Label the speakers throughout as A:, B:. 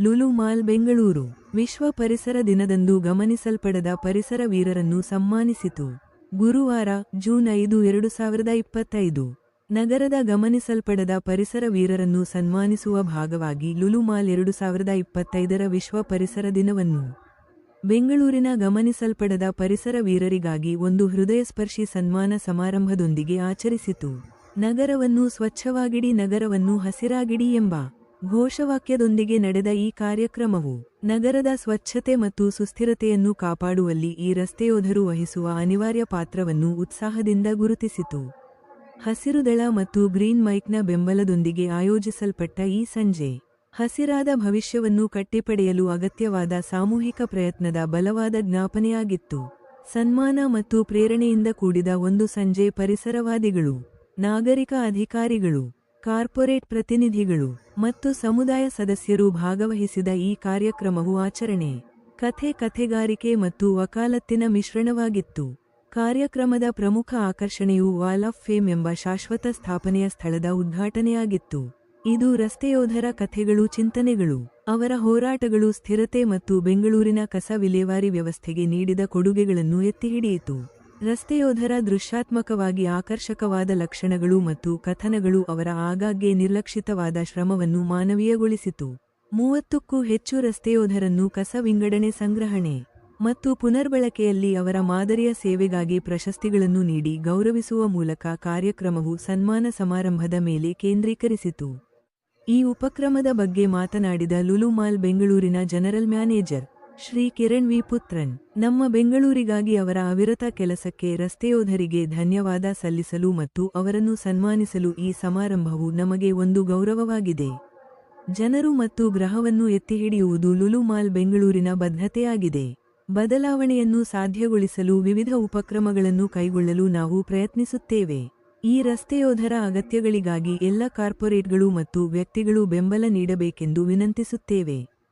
A: Lulu mall Bengaluru. ವಿಶ್ವ ಪರಿಸರ ದಿನದಂದು ಗಮನಿಸಲ್ಪಡದ ಪರಿಸರ ವೀರರನ್ನು ಸನ್ಮಾನಿಸಿತು. ಗುರುವಾರ, ಜೂನ್ ಐದು, ಎರಡು ಸಾವಿರದ ಇಪ್ಪತ್ತೈದು. ನಗರದ ಗಮನಿಸಲ್ಪಡದ ಪರಿಸರ ವೀರರನ್ನು ಸನ್ಮಾನಿಸುವ ಭಾಗವಾಗಿ ಲುಲುಮಾಲ್, ಎರಡು ಸಾವಿರದ ಇಪ್ಪತ್ತೈದರ ವಿಶ್ವ ಪರಿಸರ ದಿನವನ್ನು. ಬೆಂಗಳೂರಿನ ಗಮನಿಸಲ್ಪಡದ ಪರಿಸರ ವೀರರಿಗಾಗಿ ಒಂದು ಹೃದಯಸ್ಪರ್ಶಿ ಸನ್ಮಾನ ಸಮಾರಂಭದೊಂದಿಗೆ ಆಚರಿಸಿತು. ನಗರವನ್ನು ಸ್ವಚ್ಛವಾಗಿಡಿ, ನಗರವನ್ನು ಹಸಿರಾಗಿಡಿ ಎಂಬ ಘೋಷವಾಕ್ಯದೊಂದಿಗೆ ನಡೆದ ಈ ಕಾರ್ಯಕ್ರಮವು ನಗರದ ಸ್ವಚ್ಛತೆ ಮತ್ತು ಸುಸ್ಥಿರತೆಯನ್ನು ಕಾಪಾಡುವಲ್ಲಿ ಈ ರಸ್ತೆಯೋಧರು ವಹಿಸುವ ಅನಿವಾರ್ಯ ಪಾತ್ರವನ್ನು ಉತ್ಸಾಹದಿಂದ ಗುರುತಿಸಿತು. ಹಸಿರುದಳ ಮತ್ತು ಗ್ರೀನ್ ಮೈಕ್ನ ಬೆಂಬಲದೊಂದಿಗೆ ಆಯೋಜಿಸಲ್ಪಟ್ಟ ಈ ಸಂಜೆ, ಹಸಿರಾದ ಭವಿಷ್ಯವನ್ನು ಕಟ್ಟಿಪಡೆಯಲು ಅಗತ್ಯವಾದ ಸಾಮೂಹಿಕ ಪ್ರಯತ್ನದ ಬಲವಾದ ಜ್ಞಾಪನೆಯಾಗಿತ್ತು. ಸನ್ಮಾನ ಮತ್ತು ಪ್ರೇರಣೆಯಿಂದ ಕೂಡಿದ ಒಂದು ಸಂಜೆ ಪರಿಸರವಾದಿಗಳು, ನಾಗರಿಕ ಅಧಿಕಾರಿಗಳು ಕಾರ್ಪೊರೇಟ್ ಪ್ರತಿನಿಧಿಗಳು ಮತ್ತು ಸಮುದಾಯ ಸದಸ್ಯರು ಭಾಗವಹಿಸಿದ ಈ ಕಾರ್ಯಕ್ರಮವು ಆಚರಣೆ, ಕಥೆ ಕಥೆಗಾರಿಕೆ ಮತ್ತು ವಕಾಲತ್ತಿನ ಮಿಶ್ರಣವಾಗಿತ್ತು. ಕಾರ್ಯಕ್ರಮದ ಪ್ರಮುಖ ಆಕರ್ಷಣೆಯು ವಾಲ್ ಆಫ್ ಫೇಮ್ ಎಂಬ ಶಾಶ್ವತ ಸ್ಥಾಪನೆಯ ಸ್ಥಳದ ಉದ್ಘಾಟನೆಯಾಗಿತ್ತು. ಇದು ರಸ್ತೆಯೋಧರ ಕಥೆಗಳು, ಚಿಂತನೆಗಳು, ಅವರ ಹೋರಾಟಗಳು, ಸ್ಥಿರತೆ ಮತ್ತು ಬೆಂಗಳೂರಿನ ಕಸ ವಿಲೇವಾರಿ ವ್ಯವಸ್ಥೆಗೆ ನೀಡಿದ ಕೊಡುಗೆಗಳನ್ನು ಎತ್ತಿಹಿಡಿಯಿತು. ರಸ್ತೆಯೋಧರ ದೃಶ್ಯಾತ್ಮಕವಾಗಿ ಆಕರ್ಷಕವಾದ ಲಕ್ಷಣಗಳು ಮತ್ತು ಕಥನಗಳು ಅವರ ಆಗಾಗ್ಗೆ ನಿರ್ಲಕ್ಷಿತವಾದ ಶ್ರಮವನ್ನು ಮಾನವೀಯಗೊಳಿಸಿತು. ಮೂವತ್ತಕ್ಕೂ ಹೆಚ್ಚು ರಸ್ತೆಯೋಧರನ್ನು ಕಸ ವಿಂಗಡಣೆ ಸಂಗ್ರಹಣೆ ಮತ್ತು ಪುನರ್ಬಳಕೆಯಲ್ಲಿ ಅವರ ಮಾದರಿಯ ಸೇವೆಗಾಗಿ ಪ್ರಶಸ್ತಿಗಳನ್ನು ನೀಡಿ ಗೌರವಿಸುವ ಮೂಲಕ ಕಾರ್ಯಕ್ರಮವು ಸನ್ಮಾನ ಸಮಾರಂಭದ ಮೇಲೆ ಕೇಂದ್ರೀಕರಿಸಿತು. ಈ ಉಪಕ್ರಮದ ಬಗ್ಗೆ ಮಾತನಾಡಿದ ಲುಲುಮಾಲ್ ಬೆಂಗಳೂರಿನ general manager Shri Kiran V Puthran, ನಮ್ಮ ಬೆಂಗಳೂರಿಗಾಗಿ ಅವರ ಅವಿರತ ಕೆಲಸಕ್ಕೆ ರಸ್ತೆಯೋಧರಿಗೆ ಧನ್ಯವಾದ ಸಲ್ಲಿಸಲು ಮತ್ತು ಅವರನ್ನು ಸನ್ಮಾನಿಸಲು ಈ ಸಮಾರಂಭವು ನಮಗೆ ಒಂದು ಗೌರವವಾಗಿದೆ. ಜನರು ಮತ್ತು ಗ್ರಹವನ್ನು ಎತ್ತಿಹಿಡಿಯುವುದು ಲುಲು ಮಾಲ್ ಬೆಂಗಳೂರಿನ ಬದ್ಧತೆಯಾಗಿದೆ. ಬದಲಾವಣೆಯನ್ನು ಸಾಧ್ಯಗೊಳಿಸಲು ವಿವಿಧ ಉಪಕ್ರಮಗಳನ್ನು ಕೈಗೊಳ್ಳಲು ನಾವು ಪ್ರಯತ್ನಿಸುತ್ತೇವೆ. ಈ ರಸ್ತೆಯೋಧರ ಅಗತ್ಯಗಳಿಗಾಗಿ ಎಲ್ಲ ಕಾರ್ಪೊರೇಟ್ಗಳು ಮತ್ತು ವ್ಯಕ್ತಿಗಳು ಬೆಂಬಲ ನೀಡಬೇಕೆಂದು ವಿನಂತಿಸುತ್ತೇವೆ.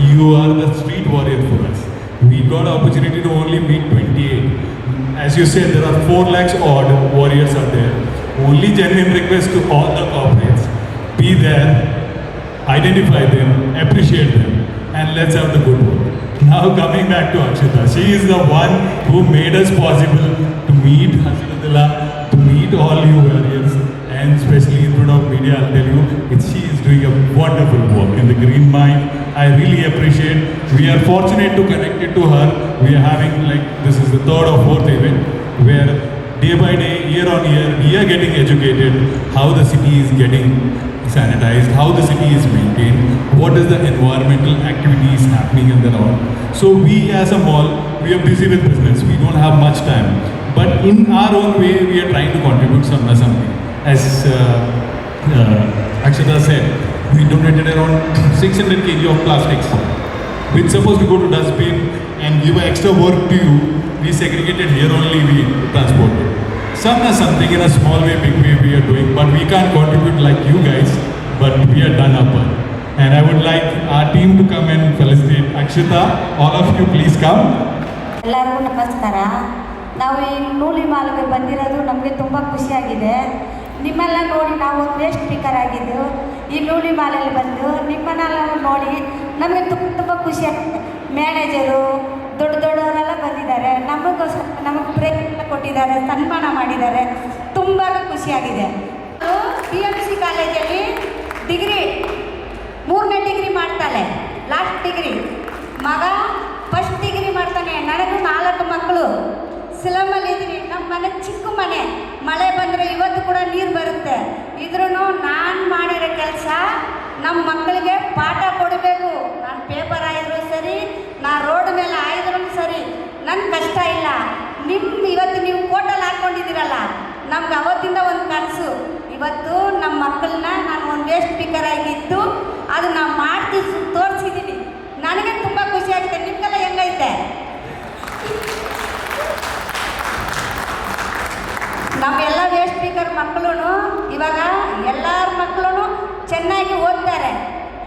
B: You are the street warrior for us. We got opportunity to only meet 28. As you said, there are 4 lakhs odd warriors are there. Only genuine request to all the corporates, be there, identify them, appreciate them, and let's have the good work. Now coming back to Akshita, she is the one who made us possible to meet Hasiratullah, to meet all you warriors, and especially in front of media, I'll tell you, she is doing a wonderful work in the Green Mind. I really appreciate. We are fortunate to connect it to her. We are having like this is the third or fourth event where day by day, year on year, we are getting educated how the city is getting sanitized, how the city is maintained, what is the environmental activities happening in the all. So we as a mall, we are busy with business. We don't have much time. But in our own way, we are trying to contribute some, something. As uh, uh, said, we donated around 600 kg of plastics, which supposed to go to dustbin and give extra work to you. We segregated here only, we transport. Some are something in a small way, big way we are doing, but we can't contribute like you guys, but we are done up. And I would like our team to come and felicitate Akshita. All of you, please come.
C: ಎಲ್ಲರಿಗೂ ನಮಸ್ಕಾರ ನಾವು ಈ ನೂಲಿ ಮಾಲ್ಗೆ ಬಂದಿರೋದು ನಮಗೆ ತುಂಬ ಖುಷಿಯಾಗಿದೆ ನಿಮ್ಮೆಲ್ಲ ನೋಡಿ ನಾವು ವೇಸ್ಟ್ ಸ್ಪೀಕರ್ ಈ ಲೂಲಿ ಮಾಲಲ್ಲಿ ಬಂದು ನಿಮ್ಮನ್ನೆಲ್ಲ ನೋಡಿ ನಮಗೆ ತುಂಬ ತುಂಬ ಖುಷಿಯಾಗುತ್ತೆ ಮ್ಯಾನೇಜರು, ದೊಡ್ಡ ದೊಡ್ಡವರೆಲ್ಲ ಬಂದಿದ್ದಾರೆ. ನಮಗೋಸ್ಕರ ನಮಗೆ ಪ್ರೇರಣೆ ಕೊಟ್ಟಿದ್ದಾರೆ, ಸನ್ಮಾನ ಮಾಡಿದ್ದಾರೆ. ತುಂಬ ಖುಷಿಯಾಗಿದೆ. ಪಿ ಎಂ ಸಿ ಕಾಲೇಜಲ್ಲಿ ಡಿಗ್ರಿ ಮೂರನೇ ಡಿಗ್ರಿ ಮಾಡ್ತಾಳೆ. ಲಾಸ್ಟ್ ಡಿಗ್ರಿ ಮಗ ಫಸ್ಟ್ ಡಿಗ್ರಿ ಮಾಡ್ತಾನೆ. ನನಗೂ ನಾಲ್ಕು ಮಕ್ಕಳು. ಸಿಲಮಲ್ಲಿ ಇದ್ದೀನಿ ನಮ್ಮ ಮನೆ ಚಿಕ್ಕ ಮನೆ. ಮಳೆ ಬಂದರೆ ಇವತ್ತು ಕೂಡ ನೀರು ಬರುತ್ತೆ. ಇದ್ರೂ ನಾನು ಮಾಡಿರೋ ಕೆಲಸ ನಮ್ಮ ಮಕ್ಕಳಿಗೆ ಪಾಠ ಕೊಡಬೇಕು. ನಾನು ಪೇಪರ್ ಆಯಿದ್ರು ಸರಿ, ನಾ ರೋಡ್ ಮೇಲೆ ಆಯಿದ್ರು ಸರಿ. ನನ್ನ ಕಷ್ಟ ಇಲ್ಲ. ನಿಮ್ಮ ಇವತ್ತು ನೀವು ಕೋಟಲ್ಲಿ ಹಾಕ್ಕೊಂಡಿದ್ದೀರಲ್ಲ ನಮ್ಗೆ ಅವತ್ತಿಂದ ಒಂದು ಕನಸು. ಇವತ್ತು ನಮ್ಮ ಮಕ್ಕಳನ್ನ ನಾನು ಒಂದು ವೇಸ್ಟ್ ಸ್ಪೀಕರ್ ಆಗಿತ್ತು ಅದು ನಾವು ಮಾಡ್ತೀವಿ ತೋರಿಸಿದ್ದೀನಿ. ನನಗೆ ತುಂಬ ನಮ್ಮೆಲ್ಲ ವೇಸ್ಟ್ ಸ್ಪೀಕರ್ ಮಕ್ಕಳು ಇವಾಗ ಎಲ್ಲರ ಮಕ್ಕಳು ಚೆನ್ನಾಗಿ ಓದ್ತಾರೆ.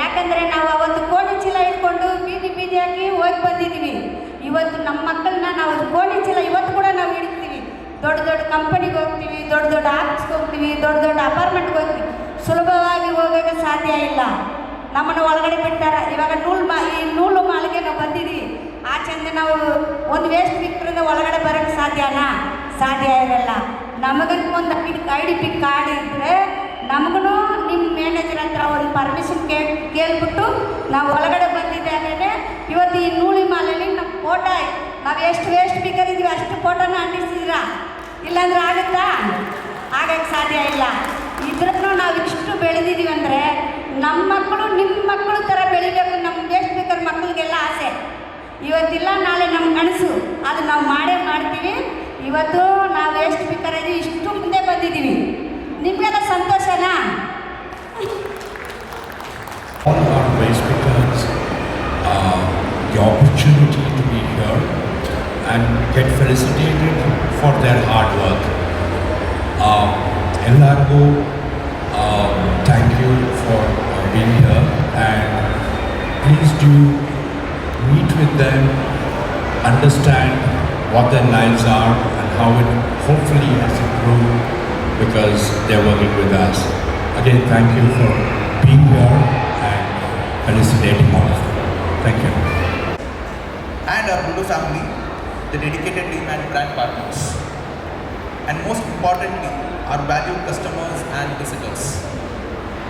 C: ಯಾಕಂದರೆ ನಾವು ಅವತ್ತು ಕೋಣಿ ಚೀಲ ಇಟ್ಕೊಂಡು ಬೀದಿ ಬೀದಿ ಹಾಕಿ ಹೋಗಿ ಬಂದಿದ್ದೀವಿ ಇವತ್ತು ನಮ್ಮ ಮಕ್ಕಳನ್ನ ನಾವು ಕೋಣಿ ಚೀಲ ಇವತ್ತು ಕೂಡ ನಾವು ಹಿಡಿತೀವಿ. ದೊಡ್ಡ ದೊಡ್ಡ ಕಂಪನಿಗೆ ಹೋಗ್ತೀವಿ, ದೊಡ್ಡ ದೊಡ್ಡ ಆಫೀಸ್ಗೆ ಹೋಗ್ತೀವಿ, ದೊಡ್ಡ ದೊಡ್ಡ ಅಪಾರ್ಟ್ಮೆಂಟ್ಗೆ ಹೋಗ್ತೀವಿ. ಸುಲಭವಾಗಿ ಹೋಗೋಕ್ಕೆ ಸಾಧ್ಯ ಇಲ್ಲ. ನಮ್ಮನ್ನು ಒಳಗಡೆ ಬಿಡ್ತಾರೆ. ಇವಾಗ ನೂಲು ಮಾ, ಈ ನೂಲು ಮಾಲಿಗೆ ನಾವು ಬಂದಿದ್ದೀವಿ ಆ ಚಂದ ನಾವು ಒಂದು ವೇಸ್ಟ್ ಬಿಟ್ಟರೆ ಒಳಗಡೆ ಬರೋಕ್ಕೆ ಸಾಧ್ಯನಾ ಸಾಧ್ಯ ಇರಲ್ಲ. ನಮಗಂತ ಒಂದು ಐ ಡಿ ಪಿ ಕಾರ್ಡ್ ಇದ್ದರೆ ನಮಗೂ ನಿಮ್ಮ ಮ್ಯಾನೇಜರ್ ಹತ್ರ ಒಂದು ಪರ್ಮಿಷನ್ ಕೇಳಿ ಕೇಳ್ಬಿಟ್ಟು ನಾವು ಒಳಗಡೆ ಬಂದಿದ್ದೇನೆ ಇವತ್ತು ಈ ನೂಳಿ ಮಾಲೆಯಲ್ಲಿ ನಮ್ಮ ಫೋಟೋ ನಾವು ಎಷ್ಟು ವೇಸ್ಟ್ ಬೇಕಾಗಿದ್ದೀವಿ ಅಷ್ಟು ಫೋಟೋನ ಅಂಟಿಸಿದ್ರ? ಇಲ್ಲಾಂದ್ರೆ ಆಗುತ್ತಾ? ಆಗಕ್ಕೆ ಸಾಧ್ಯ ಇಲ್ಲ. ಇದ್ರೂ ನಾವು ಇಷ್ಟು ಬೆಳೆದಿದ್ದೀವಿ ಅಂದರೆ ನಮ್ಮ ಮಕ್ಕಳು ನಿಮ್ಮ ಮಕ್ಕಳು ಥರ ಬೆಳಿಬೇಕು ನಮ್ಮ ವೇಸ್ಟ್ ಬೇಕಾದ್ರೆ ಮಕ್ಕಳಿಗೆಲ್ಲ ಆಸೆ. ಇವತ್ತಿಲ್ಲ, ನಾಳೆ ನಮ್ಮ ಕನಸು. ಅದು ನಾವು ಮಾಡೇ ಮಾಡ್ತೀವಿ. ಇವತ್ತು ನಾವು ಎಷ್ಟು ಬೇಕಾದ್ರೆ ಇಷ್ಟು ಮುಂದೆ ಬಂದಿದ್ದೀವಿ ನಿಮಗೆಲ್ಲ ಸಂತೋಷನಾ
D: all our waste speakers uh, the opportunity to be here and get felicitated for their hard work. Uh, ಎಲ್ಲರಿಗೂ um, thank you for uh, being here and please do meet with them, understand what their lives are and how it hopefully has improved because they're working with us. Again, thank you for being here and felicitating all of them. Thank you.
E: and our Lulu family, the dedicated team and brand partners. And most importantly, our valued customers and visitors.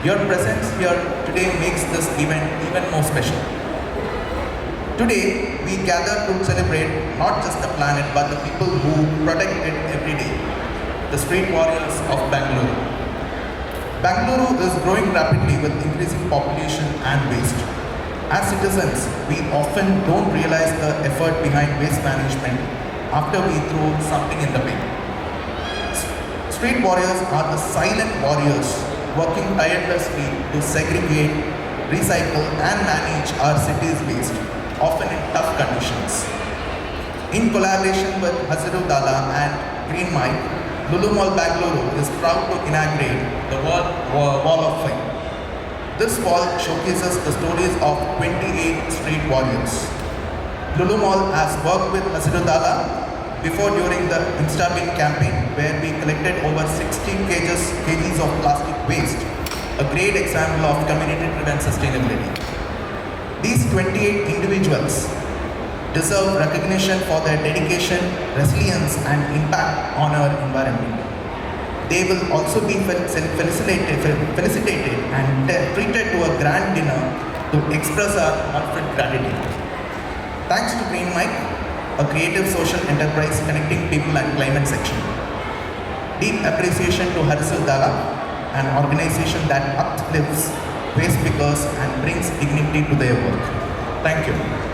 E: Your presence here today makes this event even more special. Today, we gather to celebrate not just the planet but the people who protect it every day, the street warriors of Bangalore. Bangalore is growing rapidly with increasing population and waste. As citizens, we often don't realize the effort behind waste management after we throw something in the bin. Street warriors are the silent warriors working tirelessly to segregate, recycle, and manage our city's waste, often in tough conditions. In collaboration with Hasiru Dala and Green Mike, Lulu Mall Bangalore is proud to inaugurate the World Wall of Fame. This wall showcases the stories of 28 street warriors. Lulu Mall has worked with Hasiru Dala before during the InstaBin campaign where we collected over 60 kgs, kgs of plastic waste, a great example of community-driven sustainability. These 28 individuals deserve recognition for their dedication, resilience, and impact on our environment. They will also be fel- fel- felicitated, felicitated and treated to a grand dinner to express our heartfelt gratitude. Thanks to Green Mike, a creative social enterprise connecting people and climate section. Deep appreciation to Harisul Dala, an organization that uplifts waste pickers and brings dignity to their work. Thank you.